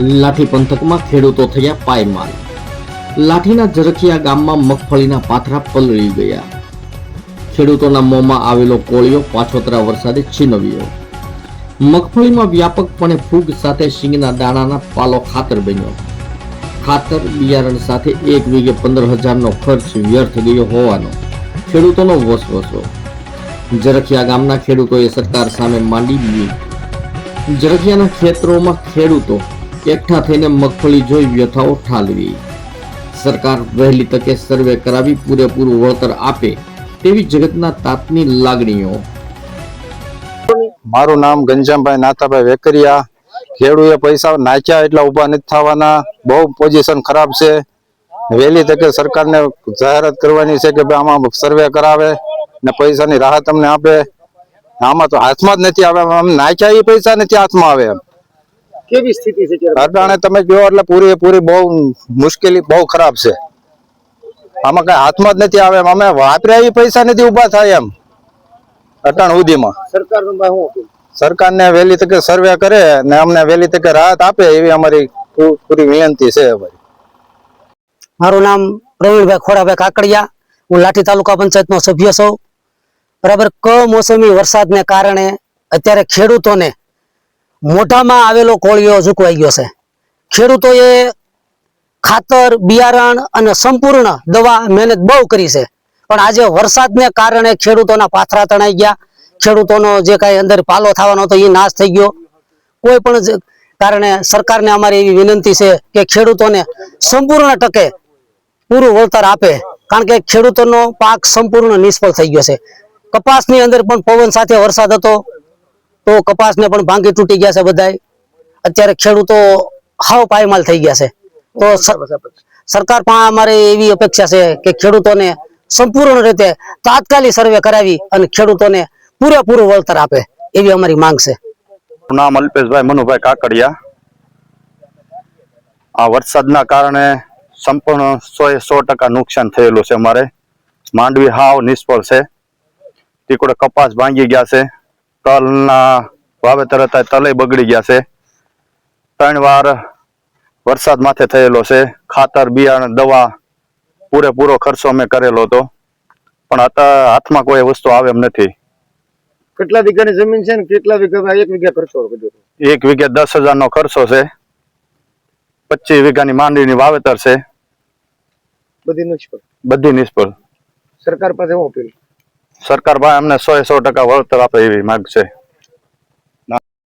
લાઠી પંથકમાં ખેડૂતો થયા પાયમાલ. લાઠીના જરખિયા ગામમાં મગફળીના પાથરા પલળી ગયા. ખેડૂતોના મોંમાં આવેલો કોળિયો પાછોતરા વરસાદે છીનવ્યો. મગફળીમાં વ્યાપકપણે ફૂગ સાથે શીંગના દાણાના પાલો ખાતર બન્યો. ખાતર બિયારણ સાથે એક વીઘે પંદર હજારનો ખર્ચ વ્યર્થ ગયો હોવાનો ખેડૂતોનો વસવસો. જરખિયા ગામના ખેડૂતોએ સરકાર સામે માંડી દીધી જરખિયાના ખેતરોમાં ખેડૂતો એકઠા થઈને મગફળી જોઈ વ્યથાઓ ઠાલવી. સરકાર વહેલી તકે સર્વે કરાવી પૂરેપૂરું વળતર આપે તેવી જગતના તાતની લાગણીઓ. મારું નામ ગંજામભાઈ નાથાભાઈ વેકરિયા. ખેડૂએ પૈસા નાખ્યા એટલા ઊભા નથી થવાના. બહુ પોઝિશન ખરાબ છે. વહેલી તકે સરકારને જાહેરાત કરવાની છે કે ભાઈ આમાં સર્વે કરાવે ને પૈસાની રાહત અમને આપે. આમાં તો હાથમાં જ નથી આવે આમ નાખ્યા એ પૈસા નથી હાથમાં આવે એમ. કેવી સ્થિતિ છે? અટાણે તમે જો એટલે પૂરી પૂરી બહુ મુશ્કેલી બહુ ખરાબ છે. આમાં કઈ હાથમાં જ નથી આવે અમે વાપર્યા પૈસા નથી ઊભા થાય એમ અટાણ સુધીમાં? સરકારને વહેલી તકે સર્વે કરે ને અમને વહેલી તકે રાહત આપે એવી અમારી પૂરી વિનંતી છે અમારી. મારું નામ પ્રવીણભાઈ ખોડાભાઈ કાકડિયા. હું લાઠી તાલુકા પંચાયતનો સભ્ય છું. બરાબર કમોસમી વરસાદને કારણે અત્યારે ખેડૂતોને મોઢામાં આવેલો કોળિયો ઝુકવાઈ ગયો છે. ખેડૂતોએ ખાતર, બિયારણ અને સંપૂર્ણ દવા મહેનત બહુ કરી છે. પણ આજે વરસાદને કારણે ખેડૂતોના પાથરા તણાઈ ગયા. ખેડૂતોનો જે કાંઈ અંદર પાલો થવાનો હતો, એ નાશ થઈ ગયો. કોઈ પણ કારણે સરકારને અમારી એવી વિનંતી છે કે ખેડૂતોને સંપૂર્ણ ટકે પૂરું વળતર આપે. કારણ કે ખેડૂતોનો પાક સંપૂર્ણ નિષ્ફળ થઈ ગયો છે. કપાસની અંદર પણ પવન સાથે વરસાદ હતો. તો કપાસને પણ ભાંગી તૂટી ગયા છે બધાય. અત્યારે ખેડૂતો હાવ પાયમાલ થઈ ગયા છે. તો સરકાર પણ અમારે એવી અપેક્ષા છે કે ખેડૂતોને સંપૂર્ણ રીતે તાત્કાલિક સર્વે કરાવી અને ખેડૂતોને પૂરેપૂરું વળતર આપે એવી અમારી માંગ છે. નામ અલ્પેશભાઈ મનુભાઈ કાકડિયા. આ વરસાદના કારણે સંપૂર્ણ સો એ સો ટકા નુકસાન થયેલું છે અમારે. માંડવી હાવ નિષ્ફળ છે. તીકડે કપાસ ભાંગી ગયા છે. તલના વાવેતર હતા તલે બગડી ગયા છે. ત્રણ વાર વરસાદ માથે થયેલો છે. ખાતર બિયારણ દવા પૂરેપૂરો ખર્ચો અમે કરેલો હતો. પણ અત્યારે હાથમાં કોઈ વસ્તુ આવે એમ નથી. કેટલા વીઘાની જમીન છે ને કેટલા વીઘા એક વીઘા ખર્ચો એક વીઘે દસ હજાર નો ખર્ચો છે. પચીસ વીઘાની માંડવીની વાવેતર છે. બધી નિષ્ફળ? બધી નિષ્ફળ. સરકાર પાસે હું અપીલ? સરકાર ભાઈ અમને સો સો ટકા વળતર આપે એવી માંગ છે.